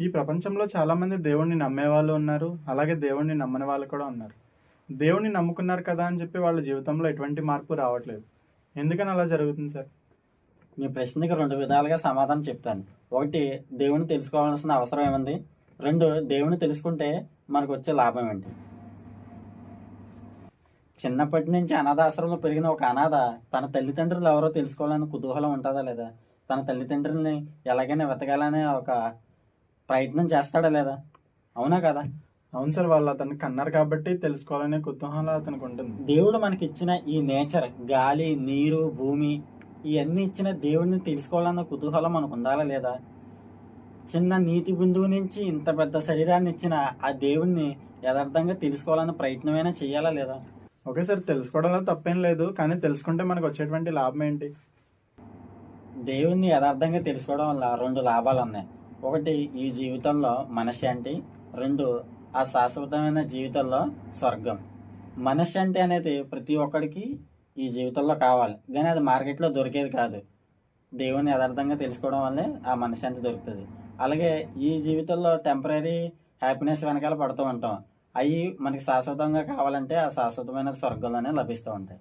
ఈ ప్రపంచంలో చాలామంది దేవుణ్ణి నమ్మే వాళ్ళు ఉన్నారు అలాగే దేవుణ్ణి నమ్మని వాళ్ళు కూడా ఉన్నారు. దేవుణ్ణి నమ్ముకున్నారు కదా అని చెప్పి వాళ్ళ జీవితంలో ఎటువంటి మార్పు రావట్లేదు. ఎందుకని అలా జరుగుతుంది సార్? మీ ప్రశ్నకి రెండు విధాలుగా సమాధానం చెప్తాను. ఒకటి దేవుని తెలుసుకోవాల్సిన అవసరం ఏముంది? రెండు దేవుని తెలుసుకుంటే మనకు వచ్చే లాభం ఏంటి? చిన్నప్పటి నుంచి అనాథాశ్రమంలో పెరిగిన ఒక అనాథ తన తల్లిదండ్రులు ఎవరో తెలుసుకోవాలని కుతూహలం ఉంటుందా లేదా? తన తల్లిదండ్రుల్ని ఎలాగైనా వెతకాలనే ఒక ప్రయత్నం చేస్తాడా లేదా? అవునా కదా? అవును సార్ వాళ్ళు అతన్ని కన్నారు కాబట్టి తెలుసుకోవాలనే కుతూహలం అతనికి ఉంటుంది. దేవుడు మనకి ఇచ్చిన ఈ నేచర్ గాలి నీరు భూమి ఇవన్నీ ఇచ్చిన దేవుడిని తెలుసుకోవాలన్న కుతూహలం మనకు ఉండాలా లేదా? చిన్న నీటి బిందువు నుంచి ఇంత పెద్ద శరీరాన్ని ఇచ్చిన ఆ దేవుణ్ణి యథార్థంగా తెలుసుకోవాలన్న ప్రయత్నమైనా చేయాలా లేదా? ఓకే సార్ తెలుసుకోవడంలో తప్పేం లేదు కానీ తెలుసుకుంటే మనకు వచ్చేటువంటి లాభం ఏంటి? దేవుణ్ణి యథార్థంగా తెలుసుకోవడం వల్ల రెండు లాభాలు ఉన్నాయి. ఒకటి ఈ జీవితంలో మనశ్శాంతి. రెండు ఆ శాశ్వతమైన జీవితంలో స్వర్గం. మనశ్శాంతి అనేది ప్రతి ఒక్కడికి ఈ జీవితంలో కావాలి. కానీ అది మార్కెట్లో దొరికేది కాదు. దేవుని యథార్థంగా తెలుసుకోవడం వల్లే ఆ మనశ్శాంతి దొరుకుతుంది. అలాగే ఈ జీవితంలో టెంపరీ హ్యాపీనెస్ వెనకాల పడుతూ ఉంటాం. అవి మనకి శాశ్వతంగా కావాలంటే ఆ శాశ్వతమైన స్వర్గంలోనే లభిస్తూ ఉంటాయి.